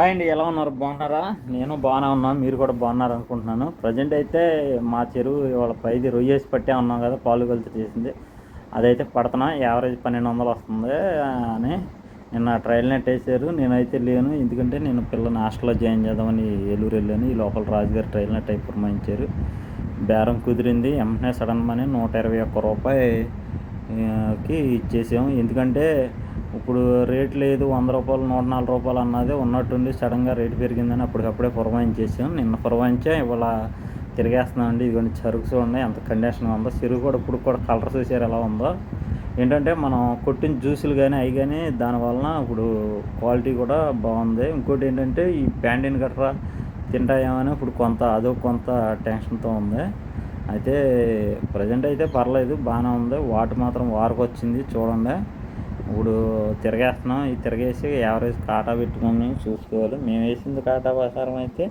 Hi అండి ఎలా ఉన్నారు? బాగున్నారా? నేను బాగానే ఉన్నాను మీరు కూడా బాగున్నారు అనుకుంటున్నాను. ప్రజెంట్ అయితే మా చెరువు ఇవాళ పైది రొయ్యేసి పట్టే ఉన్నాం కదా పాలు కలిసి చేసింది. అదైతే పడుతున్నా యావరేజ్ పన్నెండు వందలు వస్తుంది అని నిన్న ట్రయల్ నెట్ వేసారు నేనైతే లేను ఎందుకంటే నేను పిల్లని హాస్టల్లో జాయిన్ చేద్దామని ఏలూరు వెళ్ళాను. ఈ లోపల రాజుగారు ట్రయల్ నెట్ అయి పురమాయించారు బేరం కుదిరింది. వెంటనే సడన్ మనీ నూట ఇరవై ఒక్క రూపాయికి ఇచ్చేసాము. ఇచ్చేసాం ఎందుకంటే ఇప్పుడు రేట్ లేదు వంద రూపాయలు నూట నాలుగు రూపాయలు అన్నది ఉన్నట్టుండి సడన్గా రేటు పెరిగిందని అప్పటికప్పుడే పురమాయించేసాం నిన్న పురమాయించా ఇవాళ తిరిగేస్తున్నామండి. ఇదిగోండి చరుకుస్ ఉన్నాయి ఎంత కండిషన్ ఉందో. చెరుకు కూడా ఇప్పుడు కూడా కలర్ చూసారు ఎలా ఉందో. ఏంటంటే మనం కొట్టిన జ్యూసులు కానీ అవి కానీ దానివలన ఇప్పుడు క్వాలిటీ కూడా బాగుంది. ఇంకోటి ఏంటంటే ఈ ప్యాండిన్ గట్రా తింటాయేమని ఇప్పుడు కొంత అదో కొంత టెన్షన్తో ఉంది. అయితే ప్రజెంట్ అయితే పర్లేదు బాగానే ఉంది. వాటి మాత్రం వారకు వచ్చింది చూడండి. ఇప్పుడు తిరగేస్తున్నాం. ఈ తిరగేసి యావరేజ్ కాటా పెట్టుకొని చూసుకోవాలి. మేము వేసింది కాటా ప్రకారం అయితే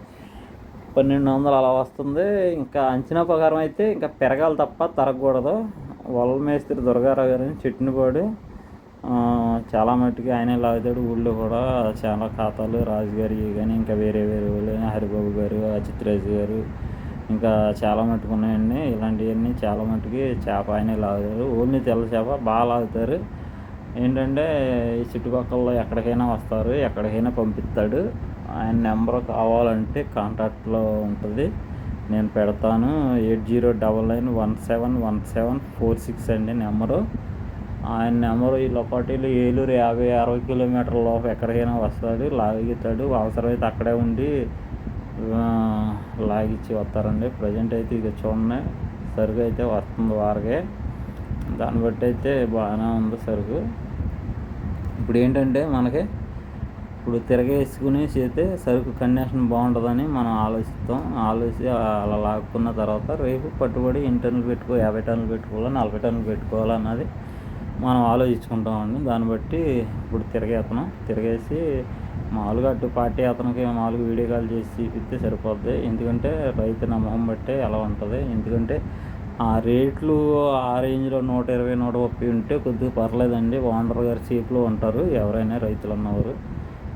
పన్నెండు వందలు అలా వస్తుంది. ఇంకా అంచనా ప్రకారం అయితే ఇంకా పెరగాలి తప్ప తరగకూడదు. వల్ల మేస్త్రి దుర్గారావు గారు చెట్టినపాడు చాలా మట్టుకు ఆయనే లాగుతాడు. ఊళ్ళో కూడా చాలా ఖాతాలు రాజుగారి కానీ ఇంకా వేరే వేరే వాళ్ళు హరిబాబు గారు అచిత్రాజ్ గారు ఇంకా చాలా మట్టుకు ఉన్నాయండి ఇలాంటివన్నీ చాలా మట్టుకి చేప ఆయనే లాగుతారు ఓన్లీ తెల్ల చేప బాగా లాగుతారు. ఏంటంటే ఈ చుట్టుపక్కల ఎక్కడికైనా వస్తారు ఎక్కడికైనా పంపిస్తాడు. ఆయన నెంబర్ కావాలంటే కాంటాక్ట్లో ఉంటుంది. నేను పెడతాను. Eight zero double nine one seven one seven four six అండి నెంబరు. ఆయన నెంబరు ఈ లొకాటీలు ఏలూరు యాభై అరవై కిలోమీటర్ల లోపు ఎక్కడికైనా వస్తాడు లాగిస్తాడు అవసరమైతే అక్కడే ఉండి లాగిచ్చి వస్తారండి. ప్రజెంట్ అయితే ఇక చూడండి సరుకు అయితే వస్తుంది వారికే. దాన్ని బట్టి అయితే బాగానే ఉంది సరుకు. ఇప్పుడు ఏంటంటే మనకి ఇప్పుడు తిరగేసుకుని చేస్తే సరుకు కండిషన్ బాగుంటుందని మనం ఆలోచిస్తాం. ఆలోచి అలా లాక్కున్న తర్వాత రేపు పట్టుబడి ఎన్ని టన్నులు పెట్టుకో యాభై టన్నులు పెట్టుకోవాలా నలభై టన్నులు పెట్టుకోవాలి అన్నది మనం ఆలోచించుకుంటామండి. దాన్ని బట్టి ఇప్పుడు తిరగేస్తున్నాం తిరగేసి మామూలుగా అటు పార్టీ అతనికి మామూలుగా వీడియో కాల్ చేసి చూపిస్తే సరిపోద్ది. ఎందుకంటే రైతు నమ్మకం బట్టే ఎలా ఉంటుంది. ఎందుకంటే ఆ రేట్లు ఆ రేంజ్లో నూట ఇరవై నూట ముప్పై ఉంటే కొద్దిగా పర్లేదండి. ఓనర్ గారి చీప్లో ఉంటారు. ఎవరైనా రైతులు ఉన్నవారు.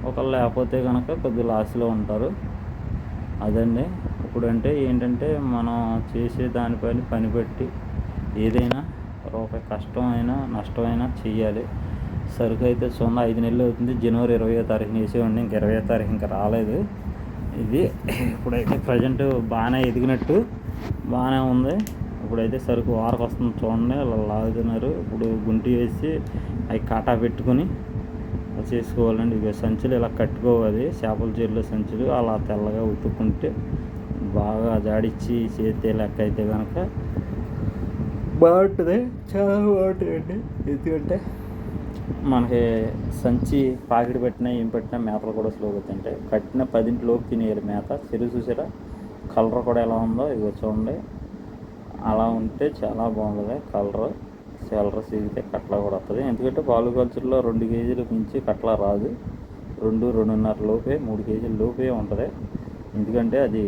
ఒకళ్ళు లేకపోతే కనుక కొద్దిగా లాస్లో ఉంటారు. అదండి. ఇప్పుడంటే ఏంటంటే మనం చేసే దానిపైన పని పెట్టి ఏదైనా రూపాయి కష్టమైనా నష్టమైనా చెయ్యాలి సరుకు అయితే సున్నా ఐదు నెలలు అవుతుంది. జనవరి ఇరవయో తారీఖున వేసేవాడిని. ఇంక ఇరవయో తారీఖు ఇంకా రాలేదు. ఇది ఇప్పుడైతే ప్రజెంట్ బాగానే ఎదిగినట్టు బాగానే ఉంది. ఇప్పుడైతే సరుకు వారకు వస్తుంది చూడండి. అలా లాగుతున్నారు. ఇప్పుడు గుంటి వేసి అవి కాటా పెట్టుకొని చేసుకోవాలండి. ఇక సంచులు ఇలా కట్టుకోవాలి. చేపల చెరువులో సంచులు అలా తెల్లగా ఉతుక్కుంటే బాగా జాడిచ్చి చేస్తే లెక్క అయితే కనుక బాగుంటుంది. చాలా బాగుంటుందండి. ఎందుకంటే మనకి సంచి పాకిడి పెట్టినా ఏం పెట్టినా మేతలు కూడా స్లోగా తింటాయి కట్టిన పదింటిలోకి తినేయాలి మేత. చెరువు చూసారా? కలర్ కూడా ఎలా ఉందో ఇవి చూడండి. అలా ఉంటే చాలా బాగుంటుంది కలర్ కలర్ సీగితే కట్ల కూడా వస్తుంది. ఎందుకంటే పాలు కల్చర్లో రెండు కేజీలు మించి కట్ల రాదు. రెండు రెండున్నర లోపే మూడు కేజీల లోపే ఉంటుంది. ఎందుకంటే అది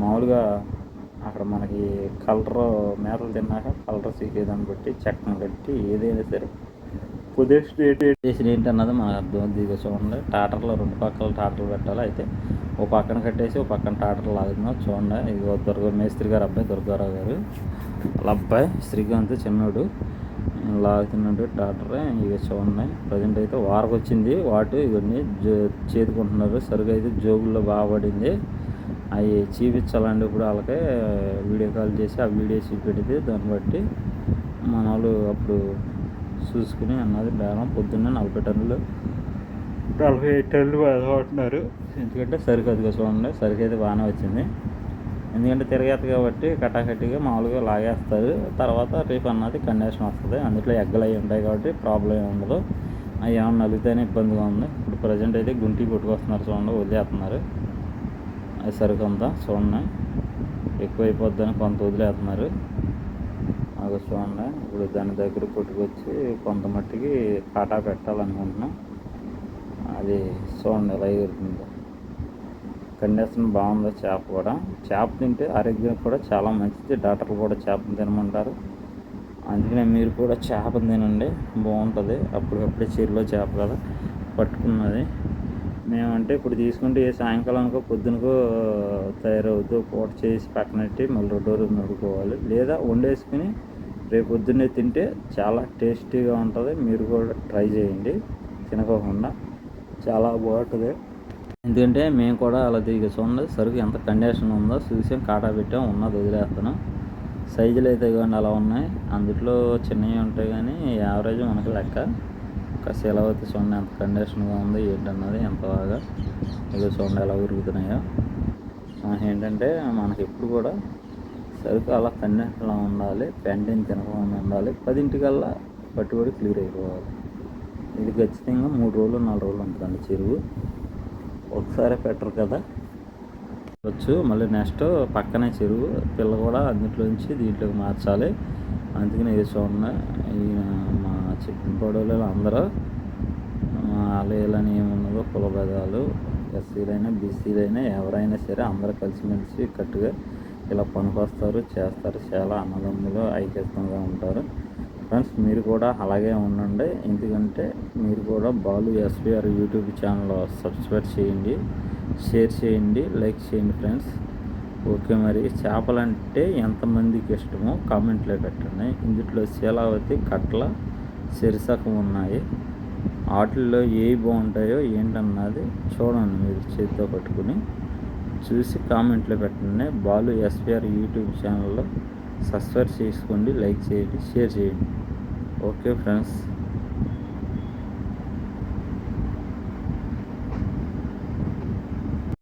మామూలుగా అక్కడ మనకి కలర్ మేతలు తిన్నాక కలర్ సీకేదాన్ని బట్టి చక్కని కట్టి ఏదైనా సరే. పొజిషన్ ఏంటి చేసిన ఏంటన్నది మనకు అర్థం దిగ చూడండి. టాటర్లో రెండు పక్కల టాటర్లు పెట్టాలి అయితే. ఓ పక్కన కట్టేసి ఓ పక్కన టాటర్ లాగుతున్నాం. చూడండి ఇది దుర్గ మేస్త్రి గారు అబ్బాయి దుర్గారావు గారు. వాళ్ళ అబ్బాయి శ్రీకాంత్ చిన్నోడు. లాగుతున్నాడు టాటర్ ఇవి చూడండి ప్రజెంట్ అయితే వారకు వచ్చింది. వాటు ఇవన్నీ జో చేతుకుంటున్నారు సరుకు అయితే జోగుల్లో బాగా పడింది. అవి చూపించాలండి ఇప్పుడు వాళ్ళకే వీడియో కాల్ చేసి ఆ వీడియో చూపెడితే దాన్ని బట్టి మన వాళ్ళు అప్పుడు చూసుకుని అన్నది బేరం. పొద్దున్నే నలభై టన్నులు నలభై ఐదు టన్నులు పడుతున్నారు ఎందుకంటే సరుకు అదిగా చూడండి సరుకు అయితే బాగానే వచ్చింది. ఎందుకంటే తిరగేత కాబట్టి కటాకట్టిగా మామూలుగా లాగేస్తారు. తర్వాత రేపు అన్నది కండిషన్ వస్తుంది. అందులో ఎగ్గలు అవి ఉంటాయి కాబట్టి ప్రాబ్లం ఏమి ఉండదు. అవి ఏమన్నా నలిగితేనే ఇబ్బందిగా ఉంది. ఇప్పుడు ప్రజెంట్ అయితే గుంటి కొట్టుకొస్తున్నారు చూడండి వదిలేస్తున్నారు. అది సరుకు అంతా చూడండి. ఎక్కువ అయిపోద్దని కొంత వదిలేస్తున్నారు. అది చూడండి ఇప్పుడు దాని దగ్గర కొట్టుకొచ్చి కొంత మట్టికి కాటా పెట్టాలనుకుంటున్నాం. అది చూడండి ఎలా ఎగురుతుందో. కండిషన్ బాగుంది చేప కూడా. చేప తింటే ఆరోగ్యం కూడా చాలా మంచిది. డాక్టర్లు కూడా చేపను తినమంటారు. అందుకనే మీరు కూడా చేపను తినండి. బాగుంటుంది. అప్పుడప్పుడే చీరలో చేప కదా పట్టుకున్నది. మేమంటే ఇప్పుడు తీసుకుంటే ఏ సాయంకాలానికో పొద్దునకో తయారవుతూ పూట చేసి పక్కనెట్టి మళ్ళీ రెండో నడుకోవాలి లేదా వండేసుకుని రేపు పొద్దున్నే తింటే చాలా టేస్టీగా ఉంటుంది. మీరు కూడా ట్రై చేయండి. తినకోకుండా. చాలా బాగుంటుంది. ఎందుకంటే మేము కూడా అలా దిగి చూడండి సరుకు ఎంత కండిషన్ ఉందో చూసాం కాటా పెట్టాం ఉన్నది వదిలేస్తాను సైజులు అయితే ఇవ్వండి అలా ఉన్నాయి. అందులో చిన్నవి ఉంటాయి కానీ యావరేజ్ మనకి లెక్క. ఒక సెలవు చూడండి ఎంత కండిషన్గా ఉంది ఏంటన్నది ఎంత బాగా. ఇవి చూడండి ఎలా ఉరుగుతున్నాయో ఏంటంటే మనకి ఎప్పుడు కూడా సరుకు అలా కండిషన్లో ఉండాలి పెంటిని తినకుండా ఉండాలి. పదింటికల్లా పట్టుబడి క్లియర్ అయిపోవాలి. ఇది ఖచ్చితంగా మూడు రోజులు నాలుగు రోజులు ఉంటుందండి చెరువు. ఒకసారి పెట్టరు కదా. వచ్చు మళ్ళీ నెక్స్ట్ పక్కనే చెరువు పిల్ల కూడా అందులోంచి దీంట్లోకి మార్చాలి. అందుకని ఇది చూడండి ఈయన మా చెప్పిన పడవలు అందరూ ఆలయాలని ఏమున్నదో కులభేదాలు ఎస్సీలైనా బీసీలైనా ఎవరైనా సరే అందరూ కలిసిమెలిసి కట్టుగా ఇలా పనికొస్తారు చేస్తారు. చాలా అన్నదమ్ములు ఐక్యతంగా ఉంటారు. ఫ్రెండ్స్ మీరు కూడా అలాగే ఉండండి. ఎందుకంటే మీరు కూడా Balu SPR YouTube channel subscribe చేయండి షేర్ చేయండి లైక్ చేయండి ఫ్రెండ్స్. ఓకే మరి చేపలంటే ఎంతమందికి ఇష్టమో కామెంట్లో పెట్టండి. ఇందులో శీలావతి కట్ల సిరిసకం ఉన్నాయి. వాటిల్లో ఏవి బాగుంటాయో ఏంటన్నది చూడండి మీరు చేతితో పట్టుకుని. చూసి కామెంట్లో పెట్టండి. బాలు ఎస్పీఆర్ యూట్యూబ్ ఛానల్లో సబ్స్క్రైబ్ చేసుకోండి లైక్ చేయండి షేర్ చేయండి. Okay friends.